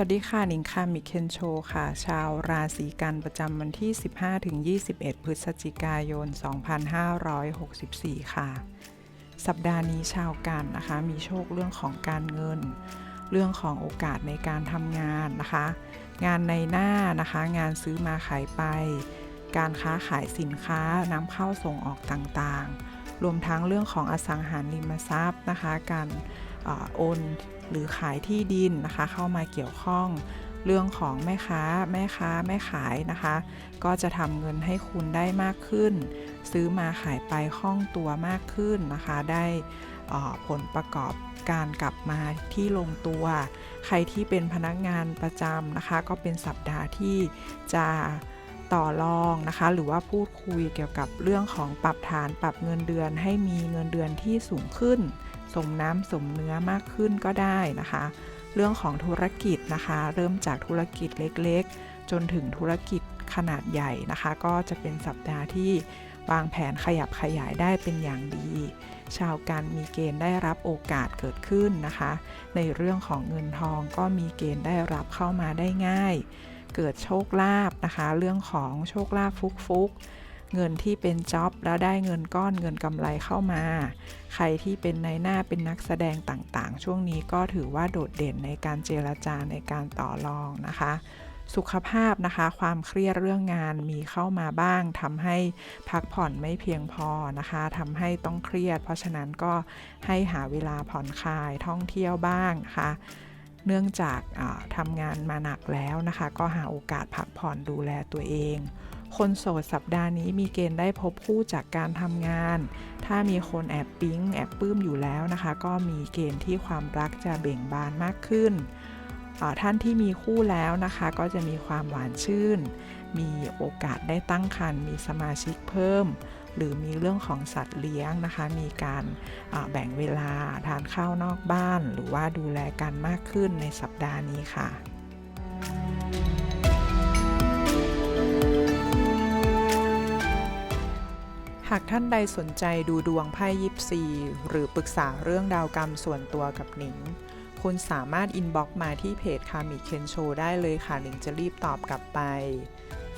วัสดีค่ะนิงค่ะมิเคนโชค่ะ ชาวราศีกันประจำวันที่ 15-21 พฤศจิกายน 2564 ค่ะ สัปดาห์นี้ชาวกันนะคะ มีโชคเรื่องของการเงิน เรื่องของโอกาสในการทำงานนะคะ งานในหน้านะคะ งานซื้อมาขายไป การค้าขายสินค้านำเข้าส่งออกต่างๆ รวมทั้งเรื่องของอสังหาริมทรัพย์นะคะ การโอนหรือขายที่ดินนะคะ เข้ามาเกี่ยวข้องเรื่องของแม่ค้าแม่ค้าแม่ขายนะคะ ก็จะทำเงินให้คุณได้มากขึ้น ซื้อมาขายไปคล่องตัวมากขึ้นนะคะ ได้ผลประกอบการกลับมาที่ลงตัว ใครที่เป็นพนักงานประจำนะคะ ก็เป็นสัปดาห์ที่จะ ต่อรองนะคะ หรือว่าพูดคุยเกี่ยวกับเรื่องของปรับฐานปรับเงินเดือน ให้มีเงินเดือนที่สูงขึ้น สมน้ำสมเนื้อมากขึ้นก็ได้นะคะ เรื่องของธุรกิจนะคะ เริ่มจากธุรกิจเล็กๆ จนถึงธุรกิจขนาดใหญ่นะคะ ก็จะเป็นสัปดาห์ที่วางแผนขยับขยายได้เป็นอย่างดี ชาวการมีเกณฑ์ได้รับโอกาสเกิดขึ้นนะคะ ในเรื่องของเงินทองก็มีเกณฑ์ได้รับเข้ามาได้ง่าย เกิดโชคลาภนะคะ เรื่องของโชคลาภฟุกๆ เงินที่เป็นจ็อบแล้วได้เงินก้อนเงินกำไรเข้ามา ใครที่เป็นในหน้าเป็นนักแสดงต่างๆ ช่วงนี้ก็ถือว่าโดดเด่นในการเจรจาในการต่อรองนะคะ สุขภาพนะคะ ความเครียดเรื่องงานมีเข้ามาบ้างทำให้พักผ่อนไม่เพียงพอนะคะทำให้ต้องเครียด เพราะฉะนั้นก็ให้หาเวลาผ่อนคลายท่องเที่ยวบ้างนะคะ เนื่องจากาทำงานมาหนักแล้วนะคะ ก็หาโอกาสพักผ่อนดูแลตัวเอง คนโสดสัปดาห์นี้มีเกณฑ์ได้พบคู่จากการทำงาน ถ้ามีคนแอบปิ๊งแอบปลื้มอยู่แล้วนะคะ ก็มีเกณฑ์ที่ความรักจะเบ่งบานมากขึ้นท่านที่มีคู่แล้วนะคะก็จะมีความหวานชื่น มีโอกาสได้ตั้งครรภ์มีสมาชิกเพิ่ม หรือมีเรื่องของสัตว์เลี้ยงนะคะ มีการาแบ่งเวลาทานข้าวนอกบ้าน หรือว่าดูแลกันมากขึ้นในสัปดาห์นี้ค่ะหากท่านใดสนใจดูดวงไพ่ยิปซีหรือปรึกษาเรื่องดาวกรรมส่วนตัวกับหนิง คุณสามารถอินบ็อกมาที่เพจคามิเคนโชได้เลยค่ะหนิงจะรีบตอบกลับไป